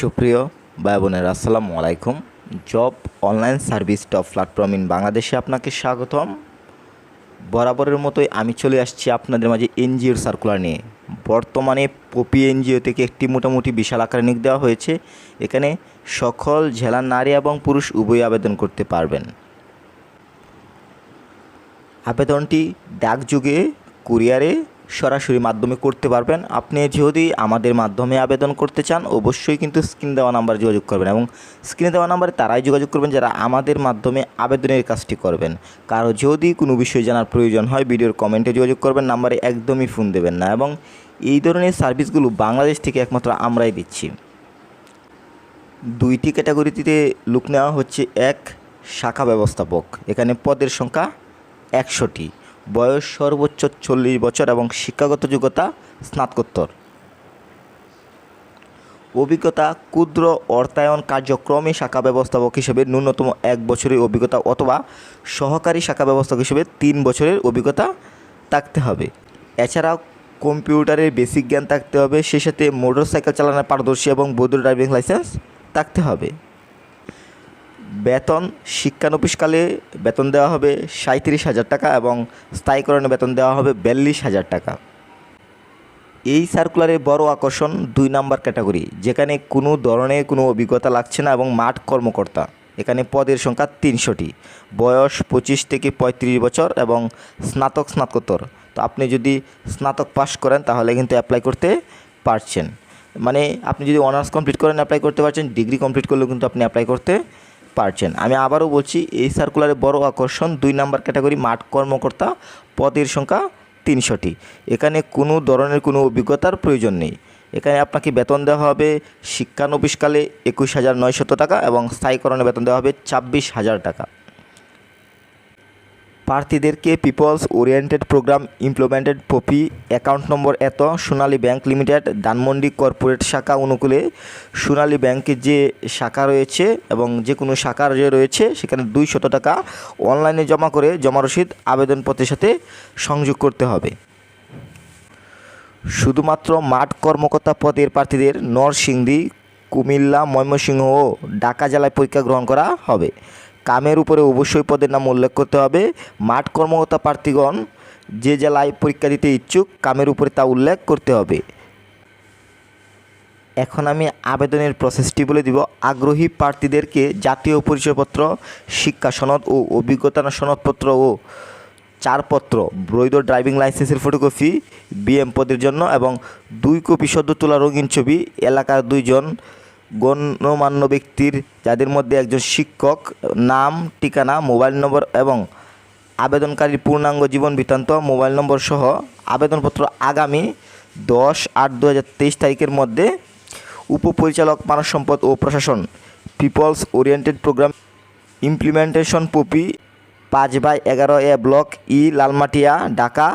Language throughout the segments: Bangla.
সুপ্রিয় ভাই বোনের, আসসালামু আলাইকুম। Job online service top platform in বাংলাদেশে আপনাকে স্বাগতম। বরাবরের মতোই আমি চলে আসছি আপনাদের মাঝে এনজিওর সার্কুলার নিয়ে। বর্তমানে পপি এনজিও থেকে একটি মোটামুটি বিশাল আকারে নিয়োগ দেওয়া হয়েছে। এখানে সকল জেলার নারী এবং পুরুষ উভয় আবেদন করতে পারবেন। আবেদনটি ডাকযোগে, কুরিয়ারে সরাসরি মাধ্যমে করতে পারবেন। আপনি যদি আমাদের মাধ্যমে আবেদন করতে চান, অবশ্যই কিন্তু স্ক্রিন দেওয়া নাম্বারে যোগাযোগ করবেন এবং স্ক্রিনে দেওয়া নাম্বারে তারাই যোগাযোগ করবেন যারা আমাদের মাধ্যমে আবেদনের কাজটি করবেন। কারও যদি কোনো বিষয় জানার প্রয়োজন হয়, ভিডিওর কমেন্টে যোগাযোগ করবেন, নাম্বারে একদমই ফোন দেবেন না এবং এই ধরনের সার্ভিসগুলো বাংলাদেশ থেকে একমাত্র আমরাই দিচ্ছি। দুইটি ক্যাটাগরিতে লোক নেওয়া হচ্ছে এক শাখা ব্যবস্থাপক। এখানে পদের সংখ্যা একশোটি। বয়স সর্বোচ্চ চল্লিশ বছর এবং শিক্ষাগত যোগ্যতা স্নাতকোত্তর। অভিজ্ঞতা ক্ষুদ্র অর্থায়ন কার্যক্রমে শাখা ব্যবস্থাপক হিসেবে ন্যূনতম এক বছরের অভিজ্ঞতা অথবা সহকারী শাখা ব্যবস্থাপক হিসেবে তিন বছরের অভিজ্ঞতা থাকতে হবে। এছাড়াও কম্পিউটারের বেসিক জ্ঞান থাকতে হবে, সে সাথে মোটরসাইকেল চালানোর পারদর্শী এবং বৈধ ড্রাইভিং লাইসেন্স থাকতে হবে। বেতন, শিক্ষানবিশকালে বেতন দেওয়া হবে সাঁত্রিশ হাজার টাকা এবং স্থায়ীকরণে বেতন দেওয়া হবে বিয়াল্লিশ হাজার টাকা। এই সার্কুলারের বড় আকর্ষণ দুই নাম্বার ক্যাটাগরি যেখানে কোনো ধরনের কোনো অভিজ্ঞতা লাগছে না এবং মাঠ কর্মকর্তা। এখানে পদের সংখ্যা তিনশোটি। বয়স পঁচিশ থেকে পঁয়ত্রিশ বছর এবং স্নাতক, স্নাতকোত্তর। তো আপনি যদি স্নাতক পাশ করেন, তাহলে কিন্তু অ্যাপ্লাই করতে পারছেন। মানে আপনি যদি অনার্স কমপ্লিট করেন অ্যাপ্লাই করতে পারছেন। ডিগ্রি কমপ্লিট করলেও কিন্তু আপনি অ্যাপ্লাই করতে পারছেন। আমি আবারও বলছি, এই সার্কুলারে বড় আকর্ষণ, দুই নাম্বার ক্যাটাগরি মাঠ কর্মকর্তা পদের সংখ্যা তিনশোটি। এখানে কোনো ধরনের কোনো অভিজ্ঞতার প্রয়োজন নেই। এখানে আপনাকে বেতন দেওয়া হবে শিক্ষানবিশকালে একুশ হাজার নয়শত টাকা এবং স্থায়ীকরণে বেতন দেওয়া হবে ছাব্বিশ হাজার টাকা। প্রার্থীদেরকে people's oriented programme implemented POPI account number এত Sonali bank limited Dhanmondi corporate শাখা অনুকূলে সোনালী ব্যাংকের যে শাখা রয়েছে এবং যে কোনো শাখার যে রয়েছে সেখানে দুই শত টাকা অনলাইনে জমা করে জমা রসিদ আবেদনপত্রের সাথে সংযোগ করতে হবে। শুধুমাত্র মাঠ কর্মকর্তা পদের প্রার্থীদের নরসিংদী, কুমিল্লা, ময়মনসিংহ ও ঢাকা জেলায় পরীক্ষা গ্রহণ করা হবে। কামের উপরে অবশ্যই পদের নাম উল্লেখ করতে হবে। মাঠ কর্মকর্তা প্রার্থীগণ, যে জেলায় পরীক্ষা দিতে ইচ্ছুক, কামের উপরে তা উল্লেখ করতে হবে। এখন আমি আবেদনের প্রসেসটি বলে দিব। আগ্রহী প্রার্থীদেরকে জাতীয় পরিচয়পত্র, শিক্ষা সনদ ও অভিজ্ঞতা সনদপত্র ও চারপত্র, বৈধ ড্রাইভিং লাইসেন্সের ফটোকপি বিএম পদের জন্য এবং দুই কপি সদ্য তোলা রঙিন ছবি, এলাকার দুইজন গণ্যমান্য ব্যক্তির যাদের মধ্যে একজন শিক্ষক, নাম, ঠিকানা, মোবাইল নম্বর এবং আবেদনকারীর পূর্ণাঙ্গ জীবন বৃত্তান্ত, মোবাইল নম্বর সহ আবেদনপত্র আগামী দশ আট দু তারিখের মধ্যে উপপরিচালক মানব সম্পদ ও প্রশাসন, peoples oriented program implementation POPI, পাঁচ বাই এগারো A block E, Lalmatia, Dhaka,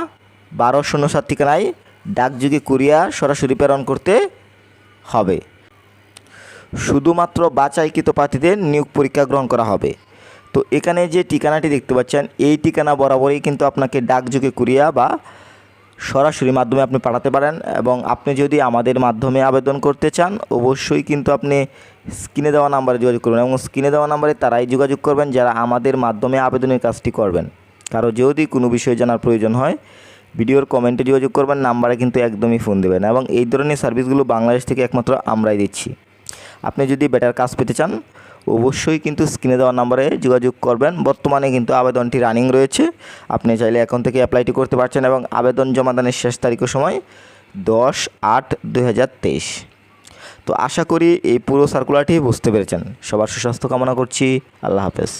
বারো শূন্য সাত ঠিকানায় ডাকযোগে কুরিয়ার সরাসরি প্রেরণ করতে হবে। শুধুমাত্র বাছাইকৃত প্রার্থীদের নিয়োগ পরীক্ষা গ্রহণ করা হবে। তো এখানে যে ঠিকানাটি দেখতে পাচ্ছেন, এই ঠিকানা বরাবরই কিন্তু আপনাকে ডাকযোগে কুরিয়া বা সরাসরি মাধ্যমে আপনি পাঠাতে পারেন এবং আপনি যদি আমাদের মাধ্যমে আবেদন করতে চান, অবশ্যই কিন্তু আপনি স্ক্রিনে দেওয়া নাম্বারে যোগাযোগ করবেন এবং স্ক্রিনে দেওয়া নাম্বারে তারাই যোগাযোগ করবেন যারা আমাদের মাধ্যমে আবেদনের কাজটি করবেন। কারও যদি কোনো বিষয়ে জানার প্রয়োজন হয়, ভিডিওর কমেন্টে যোগাযোগ করবেন, নাম্বারে কিন্তু একদমই ফোন দেবেন এবং এই ধরনের সার্ভিসগুলো বাংলাদেশ থেকে একমাত্র আমরাই দিচ্ছি। আপনি যদি বেটার কাজ পেতে চান, অবশ্যই কিন্তু স্ক্রিনে দেওয়া নাম্বারে যোগাযোগ করবেন। বর্তমানে কিন্তু আবেদনটি রানিং রয়েছে। আপনি চাইলে এখন থেকে অ্যাপ্লাইটি করতে পারছেন এবং আবেদন জমাদানের শেষ তারিখের সময় দশ আট দুই তো আশা করি এই পুরো সার্কুলারটি বুঝতে পেরেছেন। সবার সুস্বাস্থ্য কামনা করছি। আল্লাহ হাফেজ।